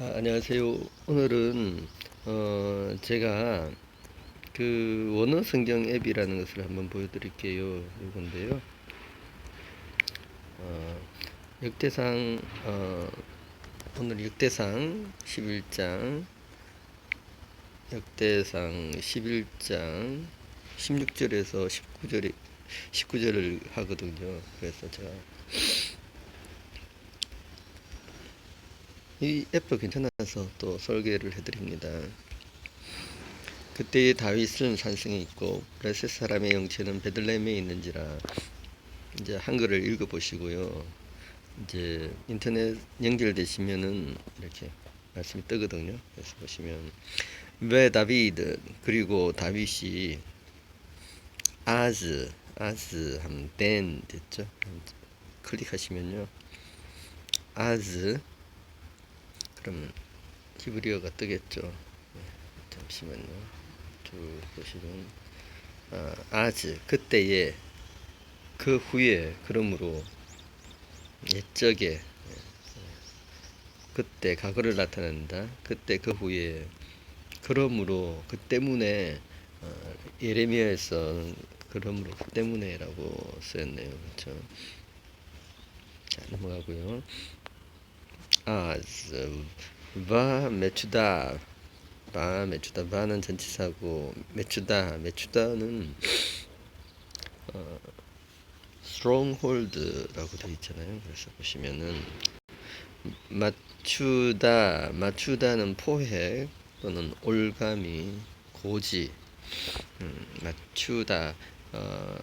아, 안녕하세요. 오늘은 어, 제가 그 원어 성경 앱이라는 것을 한번 보여드릴게요. 이건데요. 어, 역대상 어, 오늘 역대상 11장 역대상 11장 16절에서 19절에 19절을 하거든요. 그래서 제가 이 앱도 괜찮아서 또 설계를 해드립니다. 그때의 다윗은 산성에 있고 블레셋 사람의 영체는 베들레헴에 있는지라 이제 한글을 읽어보시고요. 이제 인터넷 연결되시면은 이렇게 말씀이 뜨거든요. 그래서 보시면 왜 다비드 그리고 다윗이 아즈 아즈 하면 된 됐죠. 클릭하시면요. 아즈 그러면 히브리어가 뜨겠죠. 네, 잠시만요. 쭉 보시면 아, 아즈 그때에 그 후에 그러므로 옛적에 예, 예, 그때 과거를 나타낸다. 그때 그 후에 그러므로 그 때문에 어, 예레미야에서 그러므로 그 때문에라고 쓰였네요. 그렇죠? 자 넘어가고요. As 바 매추다. 바 매추다. 바는 전치사고 매추다. 매추다는 어, stronghold라고 되어 있잖아요. 그래서 보시면은 맞추다. 맞추다는 포획 또는 올가미 고지. 음, 맞추다. 어,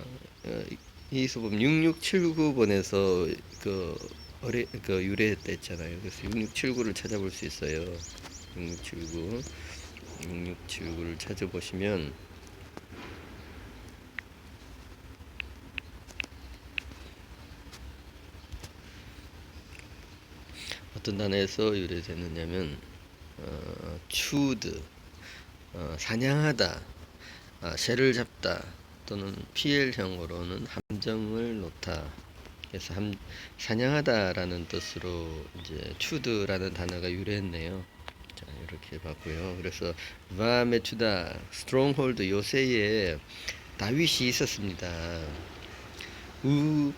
어, 이소범 6679번에서 그 어뢰 그 유래했댔잖아요. 그래서 6679를 찾아볼 수 있어요. 6679 6679를 찾아보시면 어떤 단어에서 유래됐느냐면 어, 추드 어, 사냥하다 아, 새를 잡다 또는 PL형으로는 함정을 놓다 그래서 함, 사냥하다라는 뜻으로 이제 추드라는 단어가 유래했네요. 자 이렇게 봤고요. 그래서 바메추다 스트롱홀드 요새에 다윗이 있었습니다. 우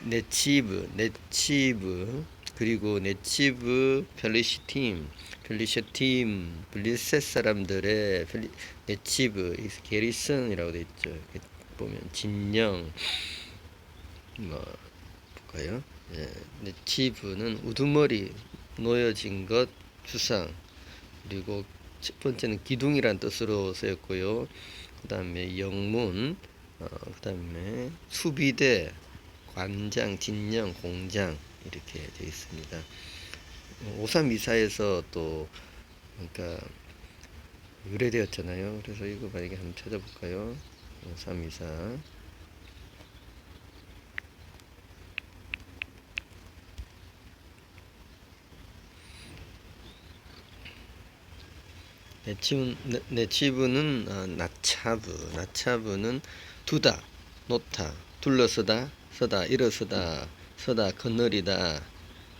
네치브 네치브 그리고 네치브 펠리시 팀 펠리시 팀 블리셋 사람들의 펠리, 네치브 게리슨이라고 돼 있죠. 보면 진영 뭐 볼까요? 예, 네치브는 우두머리 놓여진 것 주상 그리고 첫 번째는 기둥이란 뜻으로 쓰였고요. 그 다음에 영문, 어, 그 다음에 수비대, 관장, 진영, 공장 이렇게 되어 있습니다. 오삼이사에서 또 그러니까 유래되었잖아요. 그래서 이거 만약에 한번 찾아볼까요? 오삼이사 네치브, 네, 네치브는 아, 나차브, 나차브는 두다, 놓다, 둘러서다, 서다, 일어서다, 서다, 거느리다,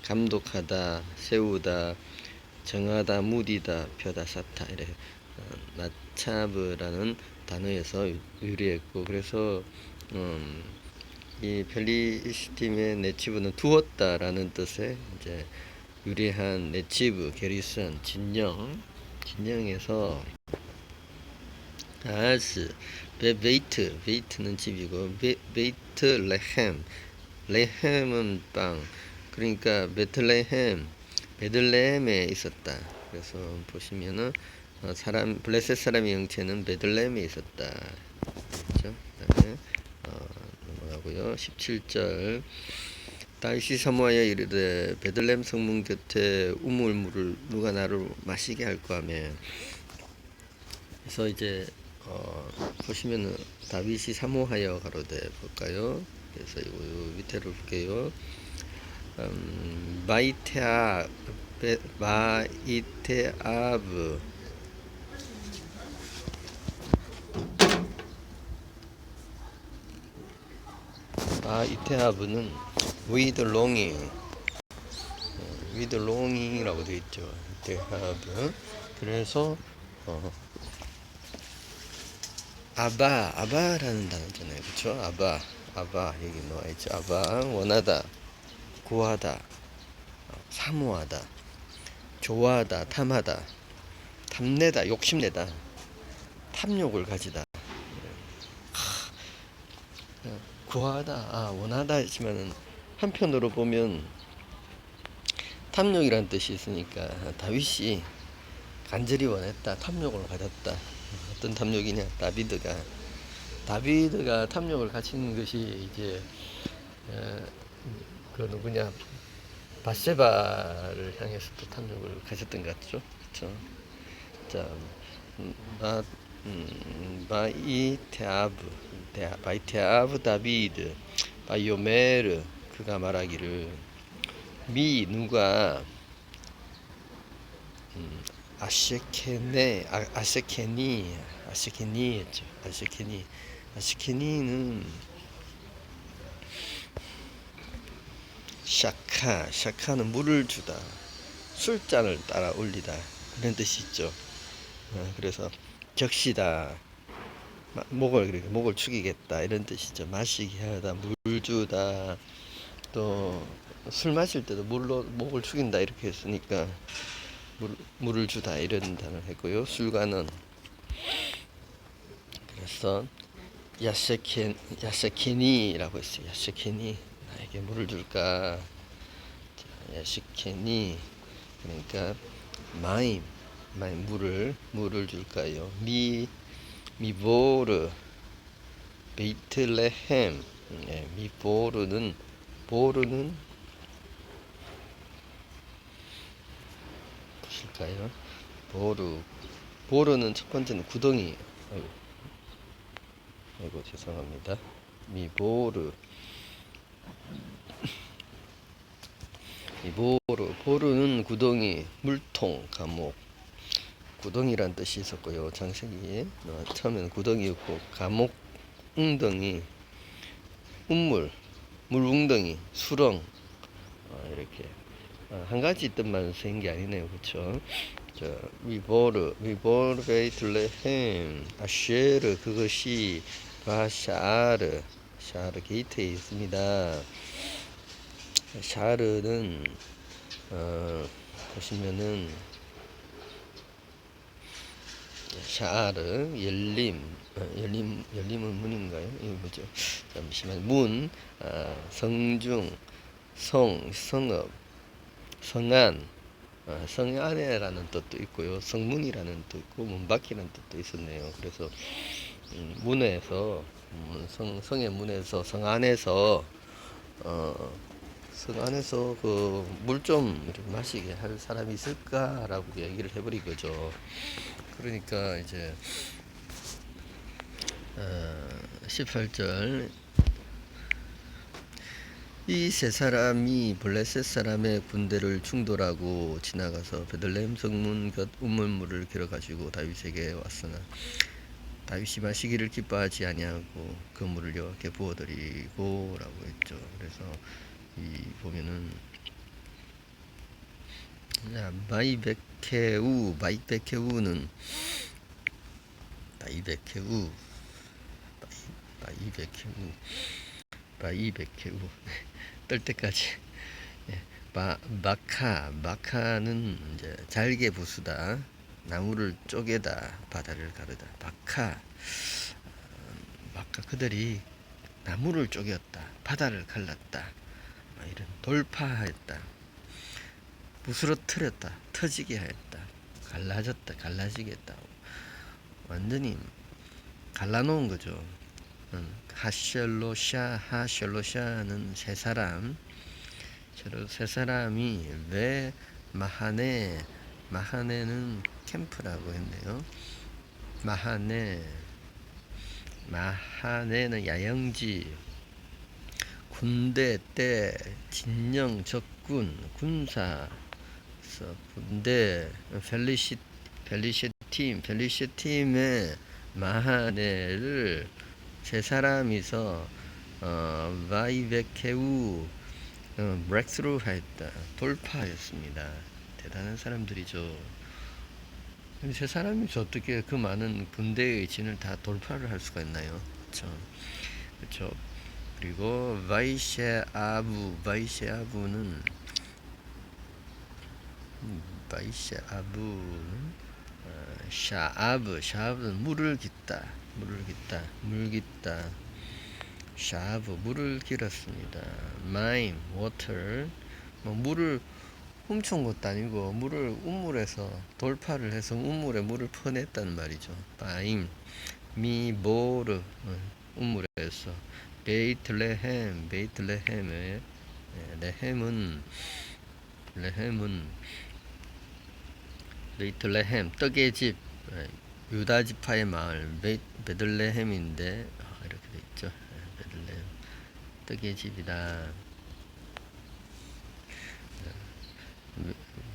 감독하다, 세우다, 정하다, 무디다, 펴다, 쌓다. 이래. 어, 나차브라는 단어에서 유- 유래했고. 그래서 음, 이 펠리스팀의 네치브는 두었다라는 뜻의 이제 유래한 네치브, 게리슨, 진영 진영에서 아스 베, 베이트 베이트는 집이고 베, 베이트 레헴. 레헴은 빵. 그러니까 베틀레헴 베들레헴에 있었다. 그래서 보시면은 어, 사람 블레셋 사람의 영체는 베들레헴에 있었다. 그렇죠? 그다음에 어, 넘어가고요. 17절 다윗이 사모하여 이르되 베들레헴 성문 곁에 우물물을 누가 나를 마시게 할까 하며 그래서 이제 어, 보시면은 다윗이 사모하여 가로되 볼까요? 그래서 이거 요 밑에를 볼게요. 음, 마이테아 베- 마이테아브 마이테아브는 with longing with longing이라고 되어 있죠. they have. 그래서 어, 아바 아바라는 단어잖아요. 그렇죠? 아바 아바 여기 나와 있죠. 아바 원하다 구하다 어, 사모하다 좋아하다 탐하다 탐내다 욕심내다 탐욕을 가지다 구하다 아 원하다 했지만은 한편으로 보면 탐욕이란 뜻이 있으니까 다윗이 간절히 원했다 탐욕을 가졌다. 어떤 탐욕이냐? 다비드가. 다비드가 탐욕을 가진 것이 이제 어, 그 누구냐? 바세바를 향해서 또 탐욕을 가졌던 것 같죠? 그렇죠 자 음, 마, 음, 바이 테아브 데- 바이 테아브 다비드 바이오메르 그가 말하기를 미 누가 음, 아세케네 아, 아세케니 아세케니 했죠. 아세케니 아세케니는 샤카 샤카는 물을 주다. 술잔을 따라 올리다. 그런 뜻이 있죠. 어, 그래서 적시다. 마- 목을 그렇게 목을 축이겠다. 이런 뜻이죠 마시게 하다. 물 주다 또 술 마실 때도 물로 목을 축인다 이렇게 했으니까 물, 물을 주다 이런 단어를 했고요. 술과는 그래서 야세켄 야세케니라고 했어요. 야세케니 나에게 물을 줄까? 자, 야세케니. 그러니까 마임 마임 물을 물을 줄까요? 미 미보르 베이틀레헴. 예, 미보르는 보르는 보실까요? 보르 보르는 첫 번째는 구덩이. 아이고, 죄송합니다. 미보르 미보르 보르는 구덩이 물통 감옥. 구덩이란 뜻이 있었고요 장세기 어, 처음에는 구덩이였고 감옥 웅덩이 운물 물 웅덩이 수렁 어, 이렇게. 어, 한 가지 뜻만 쓰인 게 아니네요. 그쵸? 자 위보르 위보르 베이틀레헴 아쉐르 그것이 바샤르 샤르 게이트에 있습니다. 샤르는 어, 보시면은 샤르 열림 어, 열림 열림은 문인가요? 이거 뭐죠? 잠시만 문 아, 성중 성 성업 성안 아, 성안에라는 뜻도 있고요 성문이라는 뜻도 있고 문밖이라는 뜻도 있었네요 그래서 음, 문에서 음, 성 성의 문에서 성 안에서 어, 성 안에서 그 물 좀 마시게 할 사람이 있을까라고 얘기를 해버린 거죠. 그러니까 이제 어, 18절 이 세 사람이 블레셋 사람의 군대를 충돌하고 지나가서 베들레헴 성문 곁 우물물을 길어 가지고 다윗에게 왔으나 다윗이 마시기를 기뻐하지 아니하고 그 물을 여호와께 부어드리고라고 했죠. 그래서 이 보면은 자, 마이베케우 마이베케우는 마이베케우 마이, 마이베케우 마이베케우 뜰 때까지. 예, 마, 마카 마카는 이제 잘게 부수다. 나무를 쪼개다 바다를 가르다. 마카 어, 마카 그들이 나무를 쪼개었다 바다를 갈랐다. 뭐 이런 돌파했다. 부스러뜨렸다 터지게 했다. 갈라졌다 갈라지게 했다. 완전히 갈라놓은 거죠. 음, 하셜로샤 하셜로샤는 세 사람. 저로 세 사람이 왜 마하네. 마하네는 캠프라고 했네요. 마하네. 마하네는 야영지. 군대 때 진영 적군 군사. 그래서 군대 펠리시 펠리시 팀 펠리시 팀의 마하네를 세 사람이서 어, 바이베케우 어, 브렉스루 했다. 돌파였습니다. 대단한 사람들이죠. 근데 제 사람이 어떻게 그 많은 군대의 진을 다 돌파를 할 수가 있나요? 그렇죠. 그리고 바이셰아부, 바이셰아부는 음, 바이셰아부는 어, 샤아브, 샤아브는 물을 깃다, 물을 깃다, 물 깃다. 샤브 물을 길었습니다. 마임, 워터 뭐 물을 훔쳐온 것도 아니고 물을 우물에서 돌파를 해서 우물에 물을 퍼냈다는 말이죠. 바임, 미보르 어, 우물에서 베이틀레헴, 베이틀레헴의 예, 레헴은 레헴은 베이틀레헴 떡의 집 예, 유다 지파의 마을 베, 베들레헴인데 아, 이렇게 돼 있죠. 예, 베들레헴. 떡의 집이다.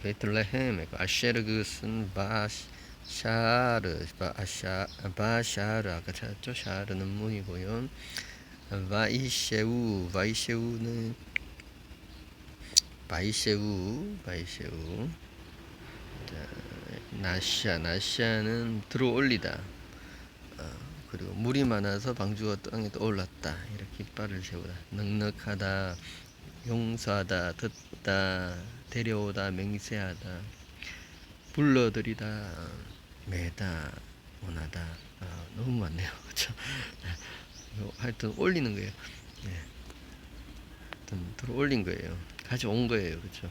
베틀레헴 아쉐르 그것은 바샤르 바샤 바샤르 아까 찾았죠? 샤르는 문이고요. 바이셰우 바이셰우는 바이셰우 바이셰우. 자, 나시아 나시아는 들어 올리다. 어, 그리고 물이 많아서 방주가 땅에 떠올랐다. 이렇게 이빨을 세우다. 넉넉하다 용서하다 듣다 데려오다 맹세하다 불러들이다 매다 원하다. 아, 너무 많네요. 그렇죠 하여튼 올리는 거예요. 네. 하여튼 들어 올린 거예요. 가져온 거예요. 그렇죠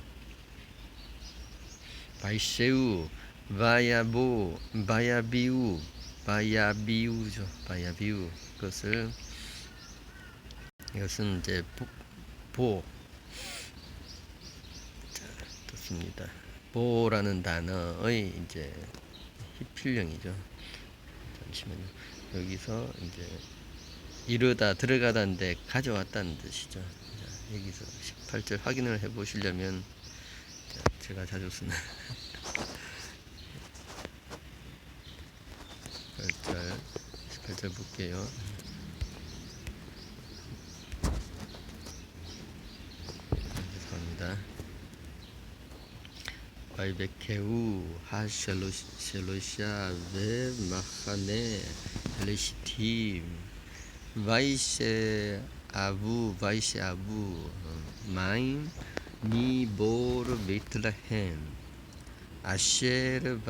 바이세우 바야보 바야비우 바야비우죠 바야비우 그것을 이것은 이제 보, 보 있습니다. 보라는 단어의 이제 필령이죠. 잠시만요. 여기서 이제 이르다 들어가다인데 가져왔다는 뜻이죠. 자, 여기서 18절 확인을 해 보시려면 제가 자주 쓰는 18절 18절 볼게요. 죄송합니다. 바이베케우 하샬로샤 베 마하네 헬레시팀 바이셰 아부 바이셰 아부 마임 니보르 베틀레헴 아셰르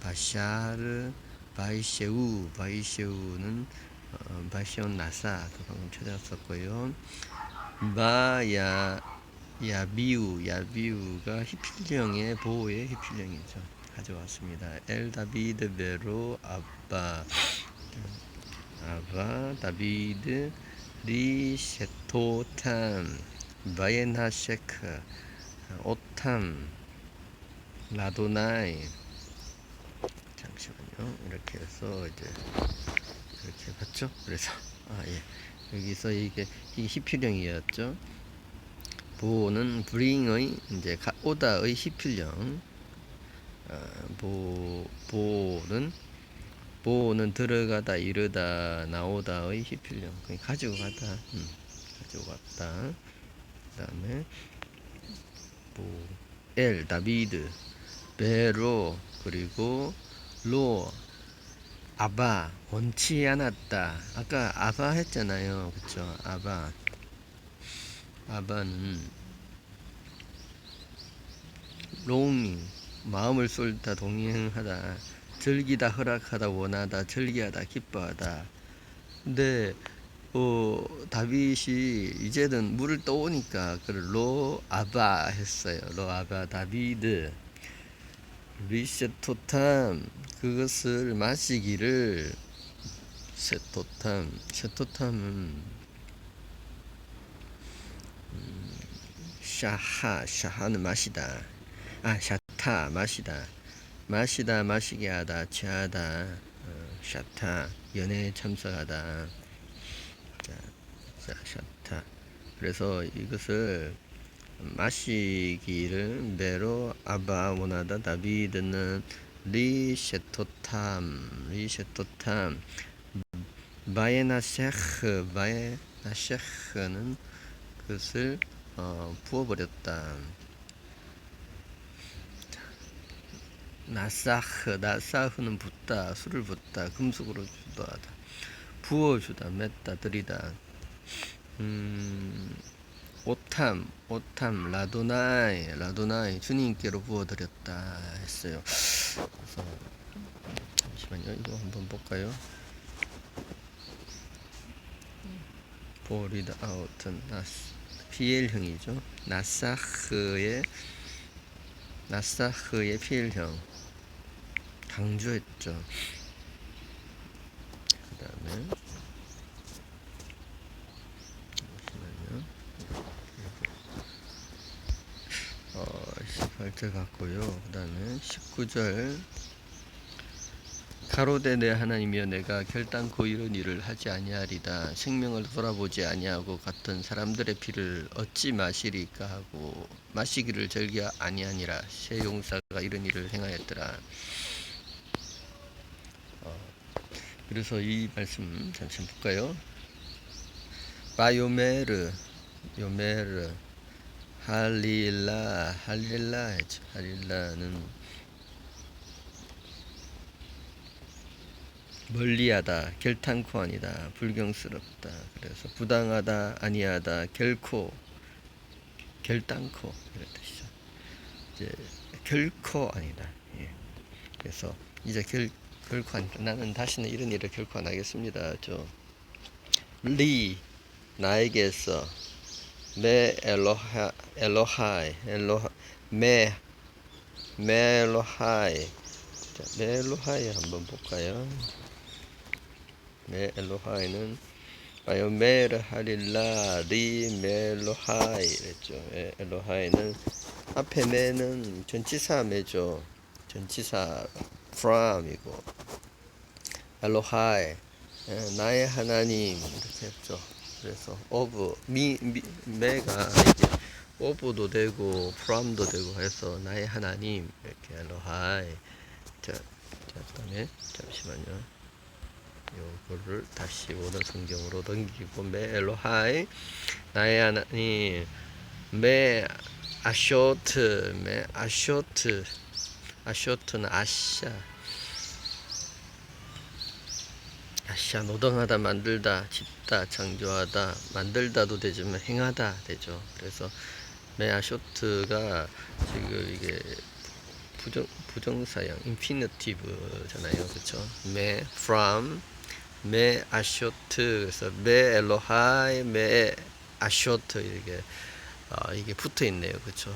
바샤르 바이셰우 바이셰우는 어, 바시온 나사 그 방금 찾았었고요 바야 야비우, 야비우가 히필령의 보호의 히필령이죠. 가져왔습니다. 엘 다비드 베로 아바 아바 다비드 리셰토탐 바예나셰크 오탐 라도나이 잠시만요. 이렇게 해서 이제 이렇게 봤죠? 그래서 아 예. 여기서 이게 이게 히필령이었죠. 보는 bring의 이제 오다의 히필령 어, 보 보는 보는 들어가다 이르다 나오다의 히필령 가지고 가다 음, 가지고 갔다 그 다음에 보엘 다비드 베로 그리고 로 아바 원치 않았다. 아까 아바 했잖아요. 그쵸? 아바. 아바는 로밍 마음을 쏠다 동행하다 즐기다 허락하다 원하다 즐기하다 기뻐하다. 근데 어, 다윗이 이제는 물을 떠오니까 그를 로 아바 했어요. 로 아바 다비드 리세토탐 그것을 마시기를 세토탐 세토탐은 샤하 샤하는 마시다. 아 샤타 마시다. 마시다 마시게 하다 취하다. 어, 샤타 연애에 참석하다. 자, 자 샤타. 그래서 이것을 마시기를 메로 아바 원하다 다비드는 리셰토탐 리셰토탐. 바에나 셰흐 바에나 셰흐는 그것을 어, 부어버렸다. 나사흐 나사흐는 붓다 술을 붓다 금속으로 주도하다. 부어주다 맺다 들이다. 음 오탐 오탐 라도나이 라도나이 주님께로 부어드렸다 했어요. 그래서 잠시만요. 이거 한번 볼까요? 보리드 아웃은 나스 PL형이죠. 나사흐의 나사흐의 PL형. 강조했죠. 그 다음에 잠시만요. 어, 18절 같고요. 그 다음에 19절. 가로되 내 하나님이여 내가 결단코 이런 일을 하지 아니하리다. 생명을 돌아보지 아니하고 같은 사람들의 피를 어찌 마시리까 하고 마시기를 절기 아니하니라. 새 용사가 이런 일을 행하였더라. 그래서 이 말씀 잠시 볼까요? 바요메르, 요메르, 할릴라, 할릴라 했죠. 할릴라는 멀리하다, 결탄코 아니다, 불경스럽다. 그래서 부당하다, 아니하다, 결코, 결단코 이런 뜻이죠. 이제 결코 아니다. 예. 그래서 이제 결 결코 안, 나는 다시는 이런 일을 결코 안 하겠습니다. 저, 리, 나에게서, 메 엘로하, 엘로하이, 엘로하, 메, 메로하이. 자, 메로하이 한번 볼까요? 메 엘로하이는 바요 메르 하릴라 리 메로하이 그랬죠. 예, 엘로하이는 앞에 메는 전치사 메죠. 전치사 from이고 엘로하이 예, 나의 하나님 이렇게 했죠. 그래서 of 미, 미 메가 이제 of도 되고 from도 되고 해서 나의 하나님 이렇게 엘로하이. 자, 자 그다음에 잠시만요. 요거를 다시 오른 성경으로 넘기고 메 엘로하이. 나의 하나님 메 아쇼트 메 아쇼트. 아쇼트는 아샤 아샤 노동하다 만들다 짓다 창조하다 만들다도 되지만 행하다 되죠. 그래서 메아 쇼트가 지금 이게 부정 부정사형 인피니티브잖아요. 그렇죠 메 from 메 아쇼트. 그래서 메 엘로하이 메 아쇼트 이게 어, 이게 붙어 있네요. 그렇죠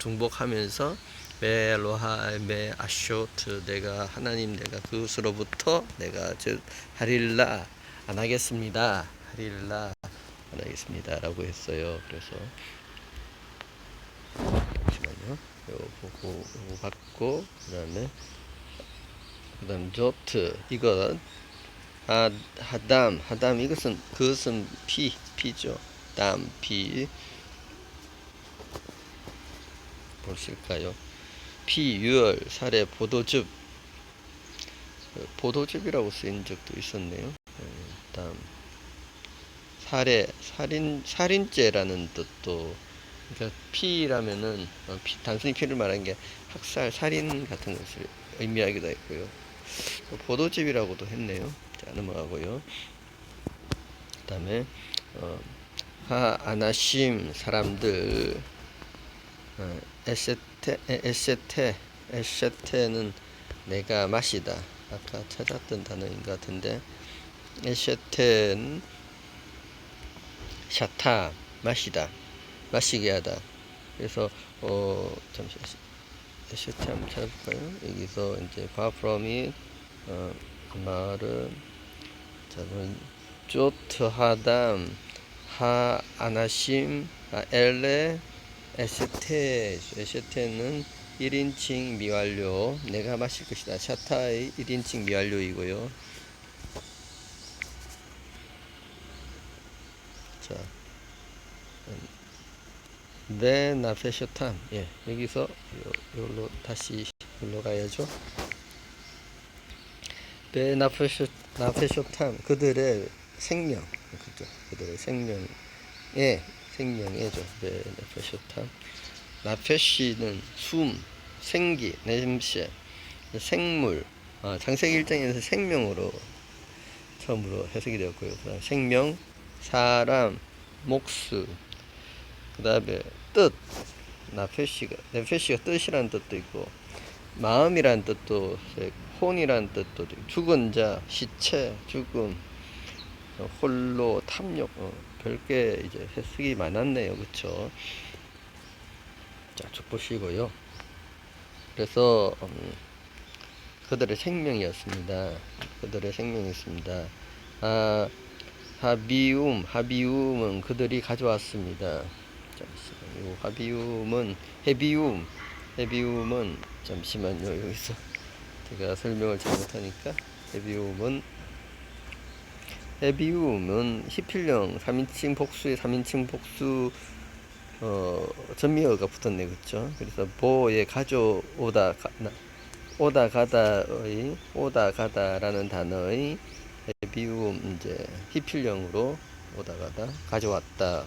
중복하면서 메 로하 메 아쇼트 내가 하나님 내가 그것으로부터 내가 저 하릴라 안 하겠습니다. 하릴라 안 하겠습니다라고 했어요. 그래서 잠시만요. 요거 보고 요거 받고 그 다음에 그 다음 조트. 이건 아 하담 하담 이것은 그것은 피 피죠. 담피. 보실까요? 피, 유월, 사례, 보도즙 보도즙이라고 쓰인 적도 있었네요. 네, 다음 살해, 살인, 살인죄라는 뜻도 그러니까 피라면은 어, 피, 단순히 피를 말하는 게 학살, 살인 같은 것을 의미하기도 했고요. 보도집이라고도 했네요. 자, 넘어가고요. 그 다음에 어, 하 아나심 사람들 어, 에 세테 에세테 에세테는 내가 마시다. 아까 찾았던 단어인 것 같은데 에세테는 샤타 마시다 마시게 하다. 그래서 어 잠시 에세테 한번 찾아볼까요? 여기서 이제 far from it 어, 그 말은 자 그럼 조트 하담 하 아나심 아, 엘레 에스테 에스테는 1인칭 미완료 내가 마실 것이다. 샤타의 1인칭 미완료이고요. 자 베나페쇼탐 예 여기서 요, 요로 다시 올로 가야죠. 베나페쇼 나페쇼탐 그들의 생명. 그죠? 그들의 생명에 생명의죠. 네, 네페쇼탐. 나페시는 숨, 생기, 냄새, 생물. 아, 창세기 1장에서 생명으로 처음으로 해석이 되었고요. 그다음 생명, 사람, 목수. 그 다음에 뜻. 나페시가 네페시가 뜻이라는 뜻도 있고 마음이라는 뜻도 있고, 혼이라는 뜻도 죽은 자, 시체, 죽음, 어, 홀로, 탐욕, 어, 별게 이제 해석이 많았네요, 그렇죠? 자, 쭉 보시고요. 그래서 음, 그들의 생명이었습니다. 그들의 생명이었습니다. 아, 하비움, 하비움은 그들이 가져왔습니다. 잠시만요. 요 하비움은 헤비움, 헤비움은 잠시만요. 여기서 제가 설명을 잘못하니까 헤비움은 헤비움은 히필령 3인칭 복수의 3인칭 복수 어, 전미어가 붙었네, 그쵸? 그래서 보에 가져 오다, 가, 나, 오다 가다의, 오다 가다라는 단어의 비움, 이제, 히필령으로 오다 가다, 가져왔다.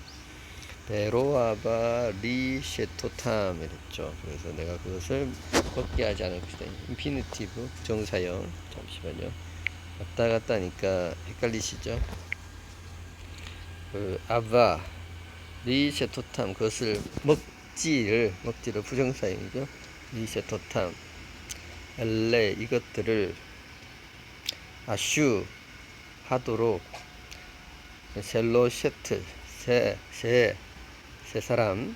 베로아바 리셰토탐 이랬죠. 그래서 내가 그것을 걷게 하지 않을 것이다. 인피니티브 정사형. 잠시만요. 왔다 갔다 하니까 헷갈리시죠? 그, 아바, 리셰토탐 그것을 먹지를 먹지를 부정사형이죠? 리셰토탐 엘레 이것들을 아슈 하도록 셀로셰트 세세 세 사람.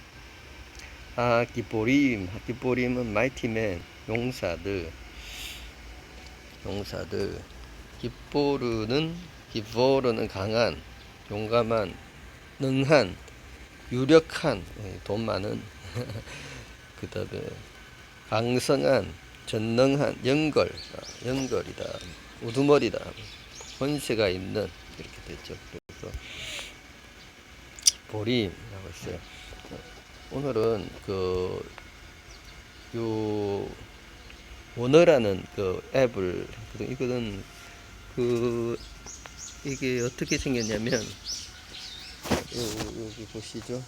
아기보림 아기보림은 마이티맨 용사들. 용사들 기포르는 기포르는 강한 용감한 능한 유력한 예, 돈 많은 그 다음에 강성한 전능한 연걸 아, 연걸이다. 우두머리다. 권세가 있는 이렇게 됐죠. 그래서 보림이라고 했어요. 오늘은 그요 원어라는 그 앱을. 이거는 그 이게 어떻게 생겼냐면 요, 여기 보시죠.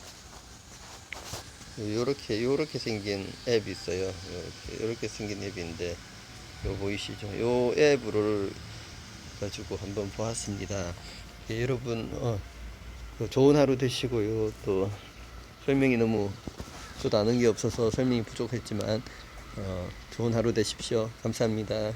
요렇게 요렇게 생긴 앱이 있어요. 요렇게, 요렇게 생긴 앱인데 요 보이시죠? 요 앱을 가지고 한번 보았습니다. 예, 여러분 어, 그 좋은 하루 되시고요. 또 설명이 너무 저도 아는 게 없어서 설명이 부족했지만 어, 좋은 하루 되십시오. 감사합니다.